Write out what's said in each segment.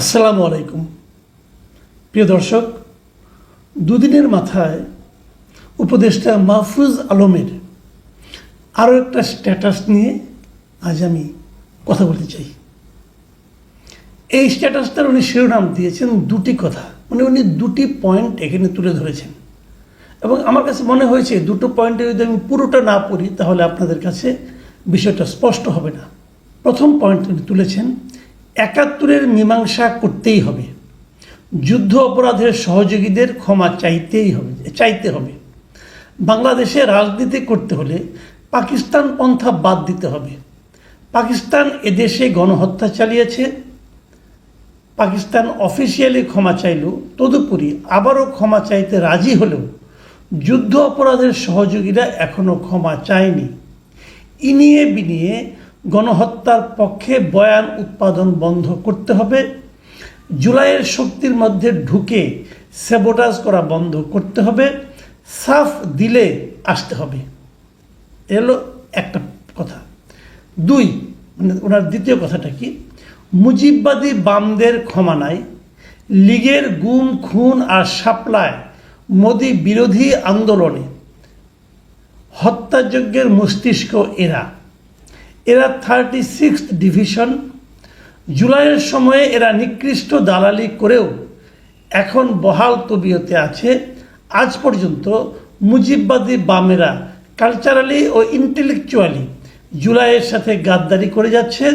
আসসালামু আলাইকুম। প্রিয় দর্শক, দুদিনের মাথায় উপদেষ্টা মাহফুজ আলমের আরও একটা স্ট্যাটাস নিয়ে আজ আমি কথা বলতে চাই। এই স্ট্যাটাসটার উনি শিরোনাম দিয়েছেন দুটি কথা। মানে উনি দুটি পয়েন্ট এখানে তুলে ধরেছেন। এবং আমার কাছে মনে হয়েছে দুটো পয়েন্টে যদি আমি পুরোটা না পড়ি, তাহলে আপনাদের কাছে বিষয়টা স্পষ্ট হবে না। প্রথম পয়েন্ট তিনি তুলেছেন একাত্তরের মীমাংসা করতেই হবে। যুদ্ধ অপরাধের সহযোগীদের ক্ষমা চাইতেই হবে, চাইতে হবে। বাংলাদেশে রাজনীতি করতে হলে পাকিস্তান পন্থা বাদ দিতে হবে। পাকিস্তান এদেশে গণহত্যা চালিয়েছে। পাকিস্তান অফিসিয়ালি ক্ষমা চাইল, তদুপরি আবারও ক্ষমা চাইতে রাজি হলেও যুদ্ধ অপরাধের সহযোগীরা এখনও ক্ষমা চায়নি। ইনিয়ে বিনিয়ে গণহত্যার পক্ষে বয়ান উৎপাদন বন্ধ করতে হবে। জুলাইয়ের শক্তির মধ্যে ঢুকে সেবোটাজ করা বন্ধ করতে হবে। সাফ দিলে আসতে হবে। এলো একটা কথা। দুই মানে ওনার দ্বিতীয় কথাটা কি? মুজিববাদী বামদের ক্ষমা নাই। লীগের গুম, খুন আর সাপ্লায় মোদি বিরোধী আন্দোলনে হত্যাযজ্ঞের মস্তিষ্ক এরা। এরা থার্টি সিক্স ডিভিশন জুলাইয়ের সময়ে এরা নিকৃষ্ট দালালি করেও এখন বহাল তবিয়তে আছে। আজ পর্যন্ত মুজিববাদী বামেরা কালচারালি ও ইন্টেলেকচুয়ালি জুলাইয়ের সাথে গাদ্দারি করে যাচ্ছে।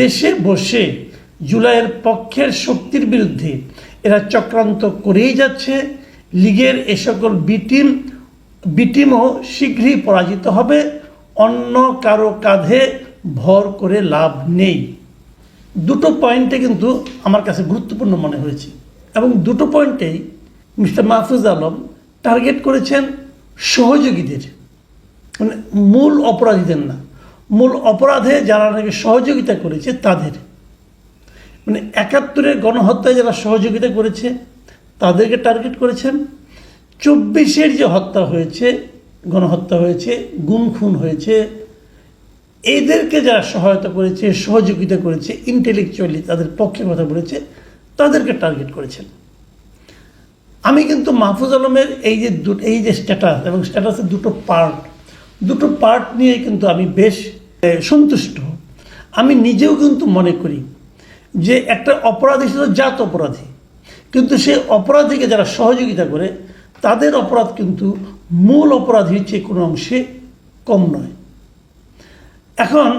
দেশে বসে জুলাইয়ের পক্ষের শক্তির বিরুদ্ধে এরা চক্রান্ত করেই যাচ্ছে। লীগের এ সকল বিটিম, বিটিমও শীঘ্রই পরাজিত হবে। অন্য কারও কাঁধে ভর করে লাভ নেই। দুটো পয়েন্টে কিন্তু আমার কাছে গুরুত্বপূর্ণ মনে হয়েছে। এবং দুটো পয়েন্টেই মিস্টার মাহফুজ আলম টার্গেট করেছেন সহযোগীদের। মানে মূল অপরাধীদের না, মূল অপরাধে যারা নাকি সহযোগিতা করেছে তাদের। মানে একাত্তরের গণহত্যায় যারা সহযোগিতা করেছে, তাদেরকে টার্গেট করেছেন। চব্বিশের যে হত্যা হয়েছে গণহত্যা হয়েছে গুম খুন হয়েছে। এদেরকে যারা সহায়তা করেছে, সহযোগিতা করেছে ইন্টেলেকচুয়ালি তাদের পক্ষে কথা বলেছে, তাদেরকে টার্গেট করেছেন। আমি কিন্তু মাহফুজ আলমের এই যে এই যে স্ট্যাটাস এবং স্ট্যাটাসের দুটো পার্ট দুটো পার্ট নিয়ে কিন্তু আমি বেশ সন্তুষ্ট। আমি নিজেও কিন্তু মনে করি যে একটা অপরাধী শুধু জাত অপরাধী, কিন্তু সে অপরাধীকে যারা সহযোগিতা করে তাদের অপরাধ কিন্তু মূল অপরাধীর চেয়ে কোনো অংশে কম নয়। এখন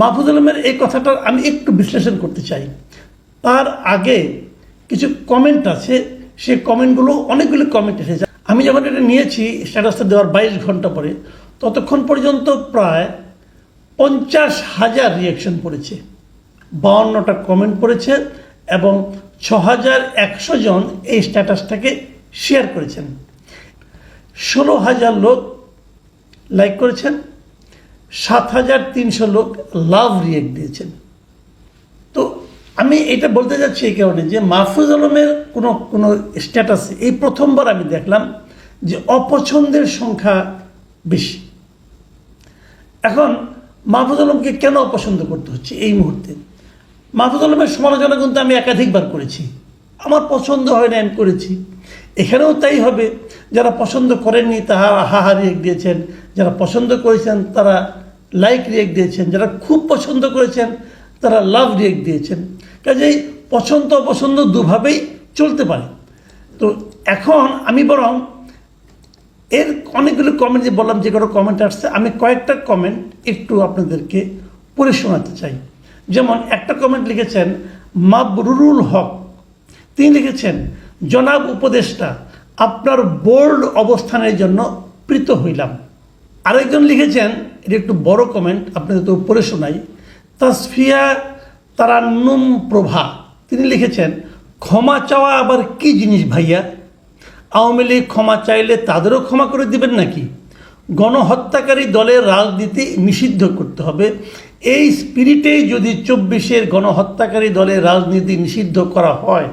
মাহফুজ আলমের এই কথাটার আমি একটু বিশ্লেষণ করতে চাই। তার আগে কিছু কমেন্ট আছে সেই কমেন্টগুলো অনেকগুলো কমেন্ট এসেছে। আমি যখন এটা নিয়েছি স্ট্যাটাসটা দেওয়ার বাইশ ঘণ্টা পরে, ততক্ষণ পর্যন্ত প্রায় পঞ্চাশ হাজার রিয়াকশন পড়েছে। বাউন্নটা কমেন্ট পড়েছে এবং ছ হাজার একশো জন এই স্ট্যাটাসটাকে শেয়ার করেছেন। ষোলো হাজার লোক লাইক করেছেন, সাত হাজার তিনশো লোক লাভ রিয়েক্ট দিয়েছেন। তো আমি এটা বলতে যাচ্ছি এই কারণে যে মাহফুজ আলমের কোনো কোনো স্ট্যাটাস এই প্রথমবার আমি দেখলাম যে অপছন্দের সংখ্যা বেশি। এখন মাহফুজ আলমকে কেন অপছন্দ করতে হচ্ছে এই মুহূর্তে? মাহফুজ আলমের সমালোচনা কিন্তু আমি একাধিকবার করেছি। আমার পছন্দ হয় না, আমি করেছি। এখানেও তাই হবে, যারা পছন্দ করেননি তারা হাহা রিয়েক্ট দিয়েছেন, যারা পছন্দ করেছেন তারা লাইক রিয়েক্ট দিয়েছেন, যারা খুব পছন্দ করেছেন তারা লাভ রিয়েক্ট দিয়েছেন। কাজেই পছন্দ অপছন্দ দুভাবেই চলতে পারে। তো এখন আমি বরং এর অনেকগুলো কমেন্ট যে বললাম, যে কোনো কমেন্ট আসছে, আমি কয়েকটা কমেন্ট একটু আপনাদেরকে পড়ে শোনাতে চাই। যেমন একটা কমেন্ট লিখেছেন, মাবরুরুল হক তিনি লিখেছেন, জনাব উপদেষ্টা, আপনার বোল্ড অবস্থানের জন্য প্রীত হইলাম। আরেকজন লিখেছেন, এটা একটু বড় কমেন্ট আপনাদের তো পড়ে শোনাই, তাসফিয়া তারান্নুম প্রভা। তিনি লিখেছেন, ক্ষমা চাওয়া আবার কি জিনিস ভাইয়া? আওয়ামী লীগ ক্ষমা চাইলে তাদেরও ক্ষমা করে দিবেন নাকি? গণহত্যাকারী দলের রাজনীতি নিষিদ্ধ করতে হবে। এই স্পিরিটেই যদি চব্বিশের গণহত্যাকারী দলের রাজনীতি নিষিদ্ধ করা হয়।